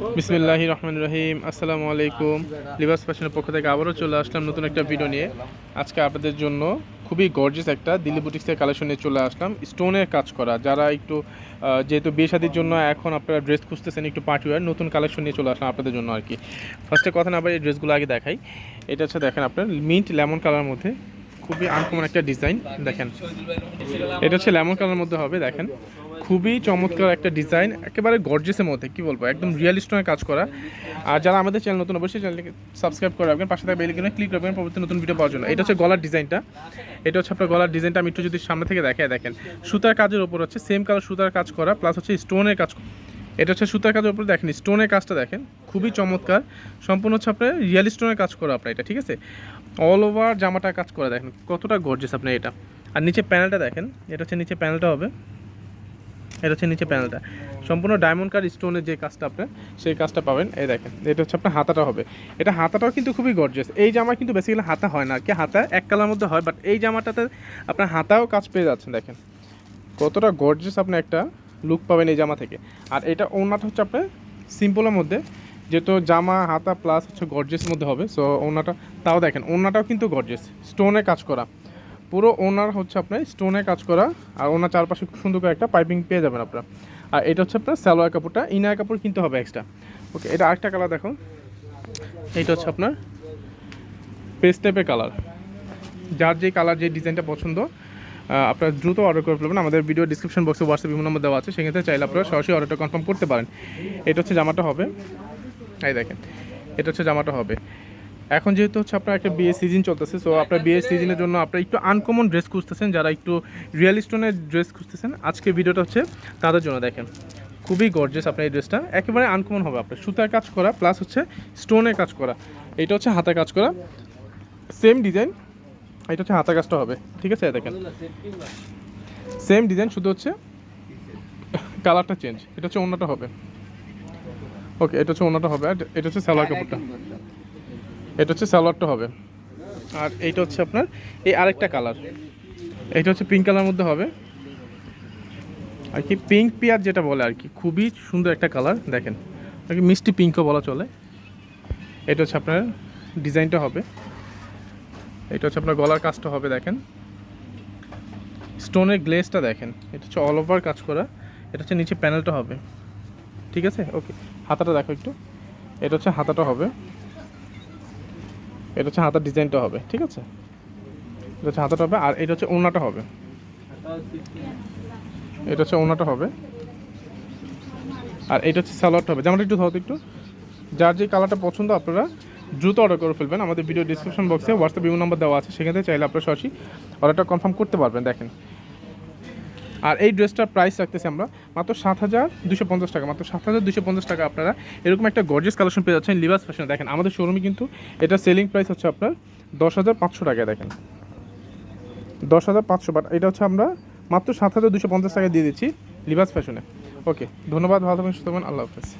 বিসমিল্লাহি রহমান রহিম। আসসালামু আলাইকুম। লিবাস ফ্যাশনের পক্ষ থেকে আবারও চলে আসলাম নতুন একটা ভিডিও নিয়ে। আজকে আপনাদের জন্য খুবই গর্জিয়াস একটা দিল্লি বুটিক্সের কালেকশন চলে আসলাম। স্টোনের কাজ করা। যারা একটু যেহেতু বিয়ে শাদির জন্য এখন আপনারা ড্রেস খুঁজতেছেন, একটু পার্টি ওয়ার নতুন কালেকশন নিয়ে চলে আসলাম আপনাদের জন্য আর কি। ফার্স্টে কথা না আবার এই ড্রেসগুলো আগে দেখাই। এটা হচ্ছে দেখেন আপনার মিন্ট লেমন কালার মধ্যে খুবই আনকমন একটা ডিজাইন দেখেন। এটা হচ্ছে লেমন কালার মধ্যে হবে, দেখেন। খুবই চমৎকার একটা ডিজাইন একেবারে গর্জেসের মধ্যে, কি বলব, একদম রিয়ালিস্টনের কাজ করা। আর যারা আমাদের চ্যানেল নতুন, অবশ্যই চ্যানেলকে সাবস্ক্রাইব করে রাখবেন, পাশে থাকা বেল আইকনে ক্লিক রাখবেন পরবর্তী নতুন ভিডিও পাওয়ার জন্য। এটা হচ্ছে গলার ডিজাইনটা এটা হচ্ছে আপনার গলার ডিজাইনটা আমি একটু যদি সামনে থেকে দেখাই দেখেন। সুতার কাজের ওপর হচ্ছে সেম কালার সুতার কাজ করা প্লাস হচ্ছে স্টোনের কাজ এটা হচ্ছে সুতার কাজের উপর, দেখেন স্টোনের কাজটা দেখেন, খুবই চমৎকার। সম্পূর্ণ হচ্ছে আপনার রিয়েল স্টোনের কাজ করা আপনার এটা, ঠিক আছে? অল ওভার জামাটা কাজ করা, দেখেন, কতটা গর্জেস আপনার এটা। আর নিচে প্যানেলটা দেখেন, এটা হচ্ছে নিচে প্যানেলটা হবে। এটা হচ্ছে নিচে প্যানেলটা সম্পূর্ণ ডায়মন্ড কার স্টোনের যে কাজটা আপনার, সেই কাজটা পাবেন। এই দেখেন, এটা হচ্ছে আপনার হাতাটা হবে। এটা হাতাটাও কিন্তু খুবই গর্জিয়াস এই জামা কিন্তু বেসিক্যালি হাতা হয় না। কি হাতা এক কালার মধ্যে হয় বাট এই জামাটাতে আপনার হাতাও কাজ পেয়ে যাচ্ছেন, দেখেন। কতটা গর্জিয়াস আপনি একটা লুক পাবেন এই জামা থেকে। আর এটা ওনাটা হচ্ছে আপনার সিম্পলের মধ্যে, যেহেতু জামা, হাতা প্লাস হচ্ছে গর্জিয়াসের মধ্যে হবে সো ওনাটা তাও দেখেন ওনাটাও কিন্তু গর্জেস স্টোনে কাজ করা। পুরো ওনার হচ্ছে আপনার স্টোনে কাজ করা, আর ওনার চারপাশে খুব সুন্দর করে একটা পাইপিং পেয়ে যাবেন আপনারা। আর এটা হচ্ছে আপনার সালোয়ার কাপড়টা ইনার কাপড় কিনতে হবে এক্সট্রা ওকে এটা আরেকটা কালার দেখো। এইটা হচ্ছে আপনার পেস্ট টাইপের কালার যার যে কালার যে ডিজাইনটা পছন্দ আপনারা দ্রুত অর্ডার করে ফেলবেন। আমাদের ভিডিও ডিসক্রিপশন বক্সে হোয়াটসঅ্যাপ বিভিন্ন নম্বর দেওয়া আছে, সেক্ষেত্রে চাইলে আপনারা সরাসরি অর্ডারটা কনফার্ম করতে পারেন। এটা হচ্ছে জামাটা হবে। এই দেখেন, এটা হচ্ছে জামাটা হবে। এখন যেহেতু হচ্ছে আপনার একটা বিয়ে সিজন চলতেছে সো আপনার বিয়ের সিজনের জন্য আপনারা একটু আনকমন ড্রেস খুঁজতেছেন, যারা একটু রিয়েল স্টোনের ড্রেস খুঁজতেছেন, আজকে ভিডিওটা হচ্ছে তাদের জন্য দেখেন। খুবই গর্জেস আপনার এই ড্রেসটা একেবারে আনকমন হবে আপনার। সুতার কাজ করা প্লাস হচ্ছে স্টোনের কাজ করা। এটা হচ্ছে হাতা কাজ করা। সেম ডিজাইন এটা হচ্ছে হাতা কাজটা হবে। ঠিক আছে, দেখেন। সেম ডিজাইন শুধু হচ্ছে কালারটা চেঞ্জ এটা হচ্ছে অন্যটা হবে। ওকে এটা হচ্ছে অন্যটা হবে, আর এটা হচ্ছে সালোয়ার কাপড়টা। এটা হচ্ছে সালোয়ারটা হবে। আর এইটা হচ্ছে আপনার এই আরেকটা কালার। এইটা হচ্ছে পিঙ্ক কালার মধ্যে হবে। আর কি পিঙ্ক পিয়ার যেটা বলে আর কি, খুবই সুন্দর একটা কালার দেখেন। আর কি মিষ্টি পিঙ্কও বলা চলে। এটা হচ্ছে আপনার ডিজাইনটা হবে। এটা হচ্ছে আপনার গলার কাজটা হবে, দেখেন। স্টোনের গ্লেসটা দেখেন, এটা হচ্ছে অল ওভার কাজ করা। এটা হচ্ছে নিচে প্যানেলটা হবে। ঠিক আছে? ওকে হাতাটা দেখো একটু। এটা হচ্ছে হাতাটা হবে। এটা হচ্ছে হাতার ডিজাইনটা হবে, ঠিক আছে? এটা হচ্ছে হাতাটা হবে, আর এটা হচ্ছে ওনাটা হবে। এটা হচ্ছে ওনাটা হবে। আর এটা হচ্ছে সালোয়ারটা হবে। যেমনটা একটু ধরো একটু। যার যে কালারটা পছন্দ আপনারা দ্রুত অর্ডার করে ফেলবেন। আমাদের ভিডিও ডিসক্রিপশন বক্সে হোয়াটসঅ্যাপ ইউ নাম্বার দেওয়া আছে। সেখান চাইলে আপনারা সরাসরি অর্ডারটা কনফার্ম করতে পারবেন, দেখেন। আর এই ড্রেসটার প্রাইস রাখতেছি আমরা মাত্র সাত হাজার দুশো পঞ্চাশ টাকা, মাত্র সাত হাজার দুশো পঞ্চাশ টাকা আপনারা। এরকম একটা গর্জেস কালেকশন পেয়ে যাচ্ছেন লিভাস ফ্যাশনে দেখেন, আমাদের শোরুমে কিন্তু এটা সেলিং প্রাইস হচ্ছে আপনার দশ হাজার পাঁচশো টাকায়, দেখেন। দশ হাজার পাঁচশো বাট এটা হচ্ছে আমরা মাত্র সাত হাজার দুশো পঞ্চাশ টাকায় দিয়ে দিচ্ছি লিভাস ফ্যাশনে ওকে ধন্যবাদ, ভালো থাকবেন, সুস্থ আল্লাহ হাফেজ।